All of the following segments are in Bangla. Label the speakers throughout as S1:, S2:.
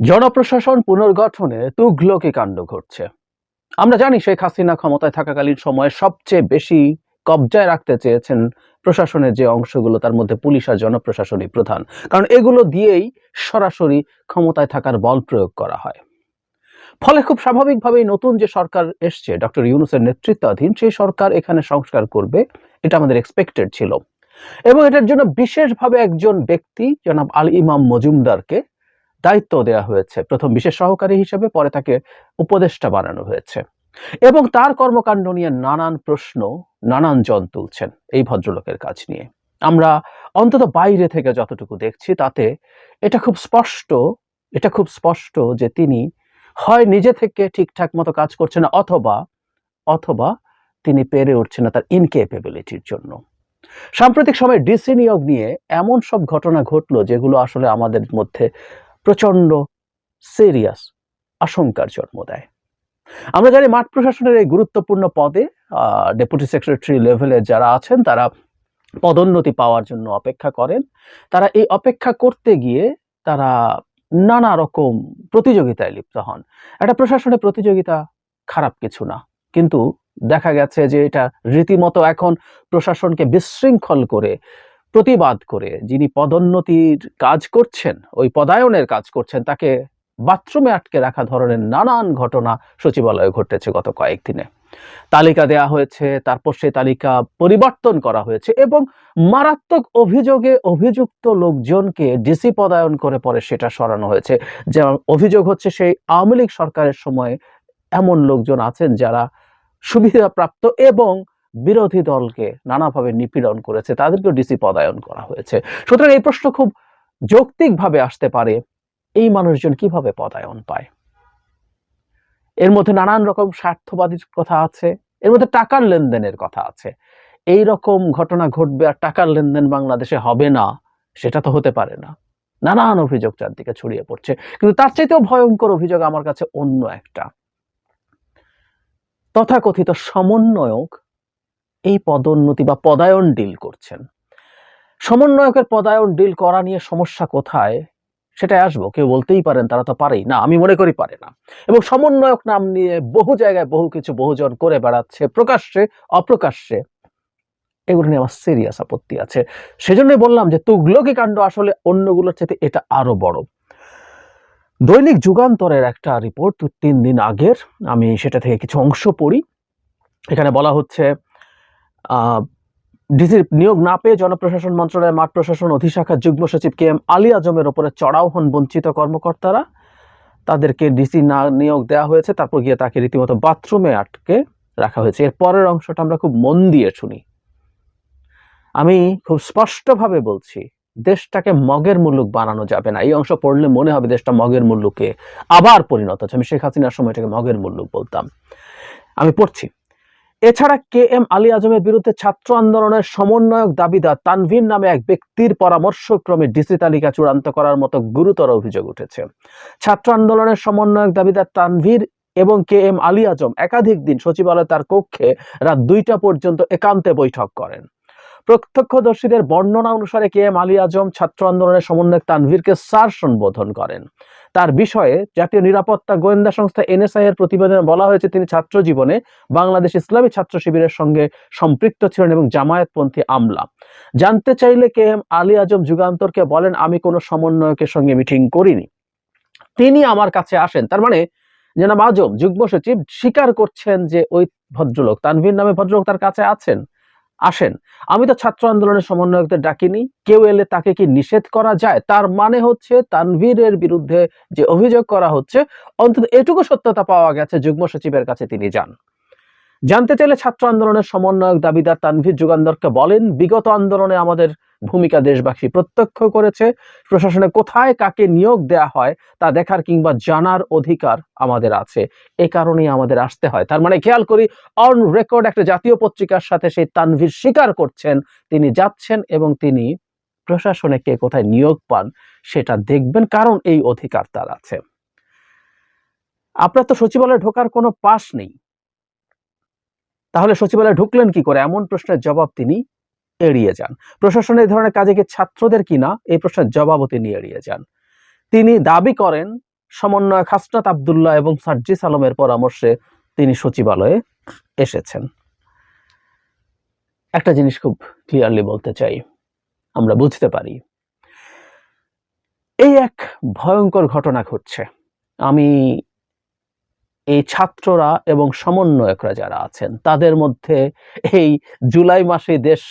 S1: জনপ্রশাসন পুনর্গঠনে তুঘলকি কাণ্ড ঘটছে। আমরা জানি শেখ হাসিনা ক্ষমতায় থাকাকালীন সময়ে সবচেয়ে বেশি কবজায় রাখতে চেয়েছেন প্রশাসনের যে অংশগুলো, তার মধ্যে পুলিশ আর জনপ্রশাসনই প্রধান। কারণ এগুলো দিয়েই সরাসরি ক্ষমতায় থাকার বল প্রয়োগ করা হয়। ফলে খুব স্বাভাবিকভাবেই নতুন যে সরকার এসছে, ডক্টর ইউনুসের নেতৃত্বাধীন, সেই সরকার এখানে সংস্কার করবে, এটা আমাদের এক্সপেক্টেড ছিল। এবং এটার জন্য বিশেষভাবে একজন ব্যক্তি, জনাব আল ইমাম মজুমদারকে দায়িত্ব দেওয়া হয়েছে। প্রথম বিশেষ সহকারী হিসেবে পরে তাকে উপদেষ্টা বানানো হয়েছে। এবং তার কর্মকাণ্ড নিয়ে নানান প্রশ্ন, নানান জন তুলছেন এই ভদ্রলোকের কাজ নিয়ে। আমরা অন্তত বাইরে থেকে যতটুকু দেখছি তাতে এটা খুব স্পষ্ট, এটা খুব স্পষ্ট যে তিনি হয় নিজে থেকে ঠিকঠাক মতো কাজ করছে না অথবা অথবা তিনি পেরে উঠছেন না তার ইনকেপেবিলিটির জন্য। সাম্প্রতিক সময়ে ডিসি নিয়োগ নিয়ে এমন সব ঘটনা ঘটলো যেগুলো আসলে আমাদের মধ্যে প্রচণ্ড সিরিয়াস আশঙ্কার জন্ম দেয়। আমরা জানি মাঠ প্রশাসনের এই গুরুত্বপূর্ণ পদে ডেপুটি সেক্রেটারি লেভেলে যারা আছেন, তারা পদোন্নতি পাওয়ার জন্য অপেক্ষা করেন। তারা এই অপেক্ষা করতে গিয়ে তারা নানা রকম প্রতিযোগিতায় লিপ্ত হন। একটা প্রশাসনের প্রতিযোগিতা খারাপ কিছু না। কিন্তু দেখা গেছে যে এটা রীতিমতো এখন প্রশাসনকে বিশৃঙ্খল করে প্রতিবাদ করে যিনি পদোন্নতির কাজ করছেন, ওই পদায়নের কাজ করছেন, তাকে বাথরুমে আটকে রাখা ধরনের নানান ঘটনা সচিবালয়ে ঘটেছে গত কয়েকদিনে। তালিকা দেয়া হয়েছে, তারপর সেই তালিকা পরিবর্তন করা হয়েছে এবং মারাত্মক অভিযোগে অভিযুক্ত লোকজনকে ডিসি পদায়ন করে পরে সেটা সরানো হয়েছে। যেমন অভিযোগ হচ্ছে সেই আওয়ামী সরকারের সময় এমন লোকজন আছেন যারা সুবিধাপ্রাপ্ত এবং বিরোধী দলকে নানাভাবে নিপীড়ন করেছে, তাদেরকেও ডিসি পদায়ন করা হয়েছে। সুতরাং এই প্রশ্ন খুব যৌক্তিকভাবে আসতে পারে, এই মানুষজন কীভাবে পদায়ন পায়? এর মধ্যে নানান রকম স্বার্থবাদীর কথা আছে, এর মধ্যে টাকার লেনদেনের কথা আছে। এই রকম ঘটনা ঘটবে আর টাকার লেনদেন বাংলাদেশে হবে না, সেটা তো হতে পারে না। নানান অভিযোগ চারদিকে ছড়িয়ে পড়ছে, কিন্তু তার চাইতেও ভয়ঙ্কর অভিযোগ আমার কাছে অন্য একটা। তথাকথিত সমন্বয়ক এই পদোন্নতি বা পদায়ন ডিল করছেন। সমন্বয়কের পদায়ন ডিল করা নিয়ে সমস্যা কোথায়? সেটাই আসব, কেউ বলতেই পারেন, তারা তো পারেই না, আমি মনে করি পারে না। এবং সমন্বয়ক নাম নিয়ে বহু জায়গায় বহু কিছু বহুজন করে বেড়াচ্ছে, প্রকাশ্যে, অপ্রকাশ্যে। এগুলো নিয়ে আমার সিরিয়াস আপত্তি আছে। সেজন্যই বললাম যে তুগলকি কাণ্ড আসলে অন্যগুলোর চাইতে এটা আরও বড়। দৈনিক যুগান্তরের একটা রিপোর্ট তিন দিন আগের, আমি সেটা থেকে কিছু অংশ পড়ি। এখানে বলা হচ্ছে ডিসির নিয়োগ না পেয়ে জনপ্রশাসন মন্ত্রণালয়ের মাঠ প্রশাসন অধিশাখার যুগ্ম সচিব কে এম আলী আজমের ওপরে চড়াও হন বঞ্চিত কর্মকর্তারা। তাদেরকে ডিসি না নিয়োগ দেওয়া হয়েছে, তারপর গিয়ে তাকে রীতিমতো বাথরুমে আটকে রাখা হয়েছে। এর পরের অংশটা আমরা খুব মন দিয়ে শুনি। আমি খুব স্পষ্টভাবে বলছি, দেশটাকে মগের মুল্লুক বানানো যাবে না। এই অংশ পড়লে মনে হবে দেশটা মগের মুল্লুকে আবার পরিণত হচ্ছে। আমি শেখ হাসিনার সময় এটাকে মগের মুল্লুক বলতাম। আমি পড়ছি। এছাড়া কে এম আলী আজমের বিরুদ্ধে ছাত্র আন্দোলনের সমন্বয়ক দাবিদার তানভীর নামে এক ব্যক্তির পরামর্শক্রমে ডিসি তালিকা চূড়ান্ত করার মতো গুরুতর অভিযোগ উঠেছে। ছাত্র আন্দোলনের সমন্বয়ক দাবিদার তানভীর এবং কে এম আলী আজম একাধিক দিন সচিবালয় তার কক্ষে রাত দুইটা পর্যন্ত একান্তে বৈঠক করেন। প্রত্যক্ষদর্শীদের বর্ণনা অনুসারে কে এম আলী আজম ছাত্র আন্দোলনের সমন্বয়ক তানভীরকে স্যার সম্বোধন করেন। তার বিষয়ে জাতীয় নিরাপত্তা গোয়েন্দা সংস্থা এনএসআই এর প্রতিবেদনে বলা হয়েছে, তিনি ছাত্র জীবনে বাংলাদেশ ইসলামী ছাত্র শিবিরের সঙ্গে সম্পৃক্ত ছিলেন এবং জামায়াতপন্থী আমলা। জানতে চাইলে কে এম আলী আজম যুগান্তরকে বলেন, আমি কোনো সমন্বয়কের সঙ্গে মিটিং করিনি। তিনি আমার কাছে আসেন, তার মানে জনাব আজম যুগ্ম সচিব স্বীকার করছেন যে ওই ভদ্রলোক, তানভীর নামে ভদ্রলোক তার কাছে আছেন। আসেন। আমি তো ছাত্র আন্দোলনের সমন্বয়কদের ডাকিনি। কেউ এলে তাকে কি নিষেধ করা যায়? তার মানে হচ্ছে তানভীরের বিরুদ্ধে যে অভিযোগ করা হচ্ছে, অন্তত এটুকু সত্যতা পাওয়া গেছে যুগ্ম সচিবের কাছে তিনি যান। জানতে চাইলে ছাত্র আন্দোলনের সমন্বয়ক দাবিদার তানভীর যুগান্তরকে বলেন, বিগত আন্দোলনে আমাদের ভূমিকা দেশবাসী প্রত্যক্ষ করেছে। প্রশাসনে কোথায় কাকে নিয়োগ দেয়া হয় তা দেখার কিংবা জানার অধিকার আমাদের আছে। এ কারণেই আমাদের আসতে হয়। তার মানে খেয়াল করি অন রেকর্ড একটা জাতীয় পত্রিকার সাথে সেই তানভীর স্বীকার করছেন, তিনি যাচ্ছেন এবং তিনি প্রশাসনে কে কোথায় নিয়োগ পান সেটা দেখবেন, কারণ এই অধিকার তার আছে। আপনার তো সচিবালয়ে ঢোকার কোনো পাশ নেই। তাহলে সচিবালয়ে ঢুকলেন কি করে? এমন প্রশ্নের জবাব তিনি এড়িয়ে যান। প্রশাসনের এই ধরনের কাজে কি ছাত্রদের কিনা এই প্রশ্নের জবাবও তিনি এড়িয়ে যান। তিনি দাবি করেন, সমন্বয়ক হাসনাত আবদুল্লাহ এবং সার্জিস আলমের পরামর্শে তিনি সচিবালয়ে এসেছেন। একটা জিনিস খুব ক্লিয়ারলি বলতে চাই, আমরা বুঝতে পারি। এই এক ভয়ঙ্কর ঘটনা ঘটছে। আমি এই ছাত্ররা এবং সমন্বয়করা যারা আছেন, তাদের মধ্যে এই জুলাই মাসে দেশ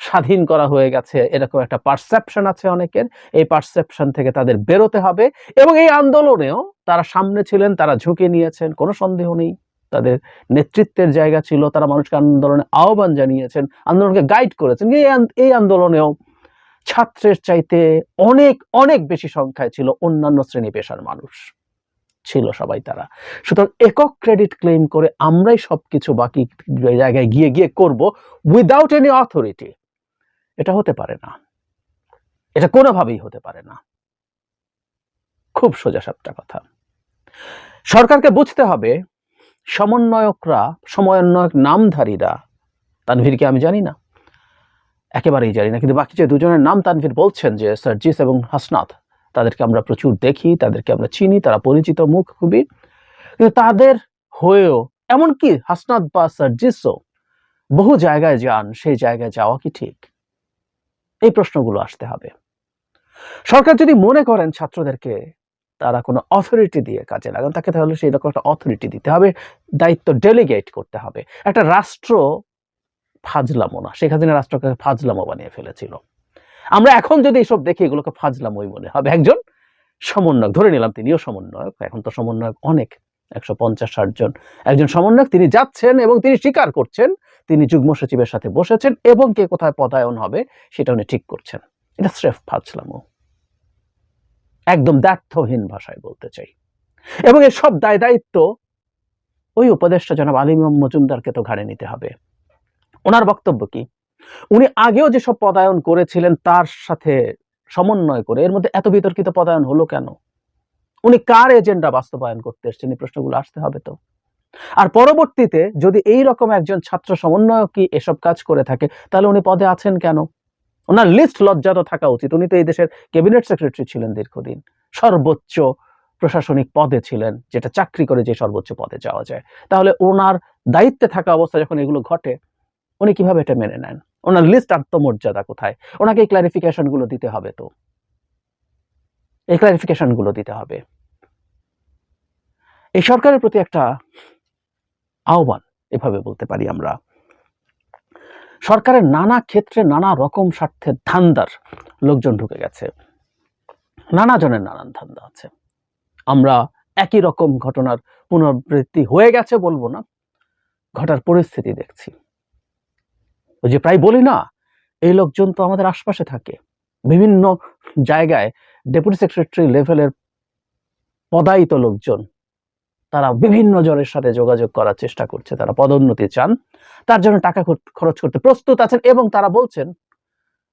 S1: স্বাধীন করা হয়ে গেছে এরকম একটা পারসেপশন আছে অনেকের। এই পারসেপশন থেকে তাদের বেরোতে হবে এবং এই আন্দোলনেও তারা সামনে ছিলেন, তারা ঝুঁকে নিয়েছেন, কোনো সন্দেহ নেই। তাদের নেতৃত্বের জায়গা ছিল, তারা মানুষকে আন্দোলনে আহ্বান জানিয়েছেন, আন্দোলনকে গাইড করেছেন। এই আন্দোলনেও ছাত্রের চাইতে অনেক অনেক বেশি সংখ্যায় ছিল অন্যান্য শ্রেণি পেশার মানুষ। ছিল সবাই তারা। সুতরাং একক ক্রেডিট ক্লেম করে আমরাই সবকিছু বাকি জায়গায় গিয়ে গিয়ে করব উইদাউট এনি অথরিটি এটা হতে পারে না। এটা কোনোভাবেই হতে পারে না। খুব সোজা সাপটা কথা। সরকারকে বুঝতে হবে, সমন্বয়করা, সমন্বয়ক নামধারীরা, তানভীরকে আমি জানি না। একেবারেই জানি না, কিন্তু বাকি যে দুজনের নাম তানভীর বলছেন যে সার্জিস এবং হাসনাত তাদেরকে আমরা প্রচুর দেখি, তাদেরকে আমরা চিনি, তারা পরিচিত মুখ খুবই। কিন্তু তাদের হয়েও এমনকি হাসনাত বা সার্জিসও বহু জায়গায় যান, সেই জায়গায় যাওয়া কি ঠিক? এই প্রশ্নগুলো আসতে হবে। সরকার যদি মনে করেন ছাত্রদেরকে তারা কোনো অথরিটি দিয়ে কাজে লাগান, তাকে তাহলে সেই রকম একটা অথরিটি দিতে হবে, দায়িত্ব ডেলিগেট করতে হবে। একটা রাষ্ট্র ফাজলামো না। হাসিনা রাষ্ট্রকে ফাজলামো বানিয়ে ফেলেছিল। আমরা এখন যদি এসব দেখি, এগুলোকে ফাজলামোই মনে হবে একজন সমন্বয়ক। ধরে নিলাম তিনিও সমন্বয়ক, এখন তো সমন্বয়ক অনেক, একশো পঞ্চাশ, ষাট জন। একজন সমন্বয়ক, তিনি যাচ্ছেন এবং তিনি স্বীকার করছেন, তিনি যুগ্ম সচিবের সাথে বসেছেন এবং কে কোথায় পদায়ন হবে, সেটা উনি ঠিক করছেন। এটা স্রেফ ফাজলামো। একদম দ্ব্যর্থহীন ভাষায় বলতে চাই। এবং এর সব দায় দায়িত্ব ওই উপদেষ্টা জনাব আলিম মজুমদারকে তো ঘাড়ে নিতে হবে। ওনার বক্তব্য কি? উনি আগেও যেসব পদায়ন করেছিলেন তার সাথে সমন্বয় করে, এর মধ্যে এত বিতর্কিত পদায়ন হলো কেন? উনি কার এজেন্ডা বাস্তবায়ন করতে এসছেন? এই প্রশ্নগুলো আসতে হবে তো। আর পরবর্তীতে যদি এই রকম একজন ছাত্র সমন্বয়কই এসব কাজ করে থাকে, তাহলে উনি পদে আছেন কেন? ওনার লিস্ট লজ্জাত থাকা উচিত। উনি তো এই দেশের ক্যাবিনেট সেক্রেটারি ছিলেন দীর্ঘদিন। সর্বোচ্চ প্রশাসনিক পদে ছিলেন, যেটা চাকরি করে যে সর্বোচ্চ পদে যাওয়া যায়। তাহলে ওনার দায়িত্বে থাকা অবস্থা যখন এগুলো ঘটে, উনি কীভাবে এটা মেনে নেন? ওনার লিস্ট আত্মমর্যাদা কোথায়? ওনাকে এই ক্লারিফিকেশনগুলো দিতে হবে তো। এই ক্লারিফিকেশনগুলো দিতে হবে। এই সরকারের প্রতি একটা আহ্বান, এভাবে বলতে পারি আমরা। সরকারের নানা ক্ষেত্রে নানা রকম স্বার্থের ধান্দার লোকজন ঢুকে গেছে। নানা জনের নানান ধান্দা আছে। আমরা একই রকম ঘটনার পুনরাবৃত্তি হয়ে গেছে বলব না। ঘটার পরিস্থিতি দেখছি। ওই যে প্রায় বলি না, এই লোকজন তো আমাদের আশপাশে থাকে। বিভিন্ন জায়গায় ডেপুটি সেক্রেটারি লেভেলের পদায়িত লোকজন, তারা বিভিন্ন জনের সাথে যোগাযোগ করার চেষ্টা করছে, তারা পদোন্নতি চান। তার জন্য টাকা খর- খরচ করতে প্রস্তুত আছেন এবং তারা বলছেন,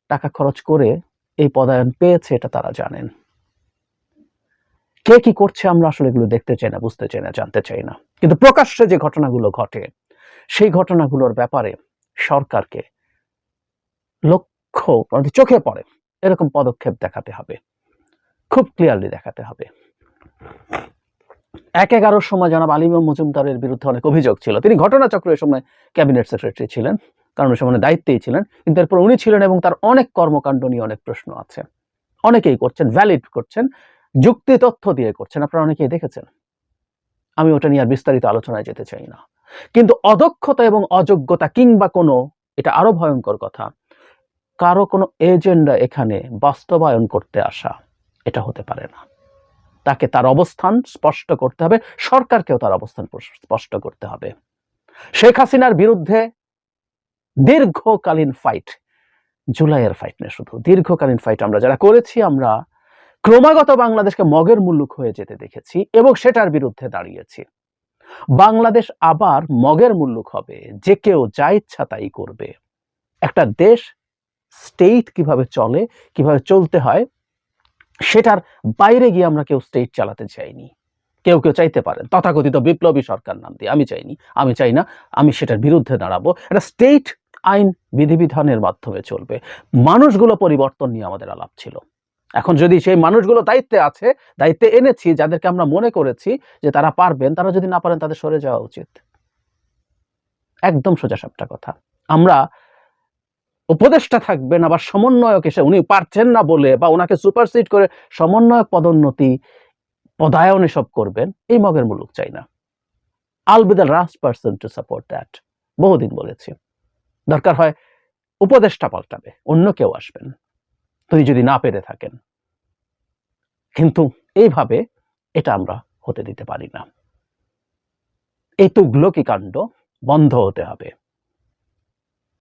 S1: টাকা খরচ করে এই পদায়ন পেয়েছে, এটা তারা জানেন। কে কি করছে আমরা আসলে এগুলো দেখতে চাই না, বুঝতে চাই না, জানতে চাই না। কিন্তু প্রকাশ্যে যে ঘটনাগুলো ঘটে, সেই ঘটনাগুলোর ব্যাপারে সরকারকে লক্ষ্য আমাদের চোখে পড়ে। এরকম পদক্ষেপ দেখাতে হবে। খুব ক্লিয়ারলি দেখাতে হবে। এক এগারোর সময় জনাব আলিম মজুমদারের বিরুদ্ধে অনেক অভিযোগ ছিল। তিনি ঘটনাচক্রের সময় ক্যাবিনেট সেক্রেটারি ছিলেন, কারণ সময় দায়িত্বেই ছিলেন। কিন্তু এরপর উনি ছিলেন এবং তার অনেক কর্মকাণ্ড নিয়ে অনেক প্রশ্ন আছে। অনেকেই করছেন ভ্যালিড করছেন, যুক্তি তথ্য দিয়ে করছেন। আপনারা অনেকেই দেখেছেন। আমি ওটা নিয়ে আর বিস্তারিত আলোচনায় যেতে চাই না। কিন্তু অদক্ষতা এবং অযোগ্যতা কিংবা কোনো, এটা আরও ভয়ঙ্কর কথা, কারও কোনো এজেন্ডা এখানে বাস্তবায়ন করতে আসা, এটা হতে পারে না। তাকে তার অবস্থান স্পষ্ট করতে হবে, সরকারকেও তার অবস্থান স্পষ্ট করতে হবে। শেখ হাসিনার বিরুদ্ধে দীর্ঘকালীন ফাইট জুলাইয়ের ফাইট না শুধু, দীর্ঘকালীন ফাইট আমরা যারা করেছি, আমরা ক্রমাগত বাংলাদেশকে মগের মুল্লুক হয়ে যেতে দেখেছি এবং সেটার বিরুদ্ধে দাঁড়িয়েছি। বাংলাদেশ আবার মগের মুল্লুক হবে, যে কেউ যা ইচ্ছা তাই করবে। একটা দেশ স্টেট কীভাবে চলে, কীভাবে চলতে হয়, সেটার বাইরে গিয়ে আমরা কেউ স্টেট চালাতে চাইনি। কেউ কেউ চাইতে পারেন তথাকথিত বিপ্লবী সরকার নাম দিয়ে, আমি চাইনি, আমি চাই না, আমি সেটার বিরুদ্ধে দাঁড়াবো। একটা স্টেট আইন বিধিবিধানের মাধ্যমে চলবে। মানুষগুলো পরিবর্তন নিয়ে আমাদের আলাপ ছিল। এখন যদি সেই মানুষগুলো দায়িত্বে আছে, দায়িত্বে এনেছি, যাদেরকে আমরা মনে করেছি যে তারা পারবেন, তারা যদি না পারেন তাদের সরে যাওয়া উচিত। একদম সোজা সাপটা কথা। আমরা উপদেষ্টা থাকবেন, আবার সমন্বয়ক এসে উনি পারছেন না বলে বা ওনাকে সুপারসিড করে সমন্বয়ক পদোন্নতি, পদায়ন এসব করবেন, এই মগের মুলুক চাই না। I'll be the last person to support that বহুদিন বলেছি। দরকার হয় উপদেষ্টা পাল্টাবে, অন্য কেউ আসবেন। তুই যদি না পেরে থাকেন। কিন্তু এইভাবে এটা আমরা হতে দিতে পারি না। এই তুগলকি কাণ্ড বন্ধ হতে হবে।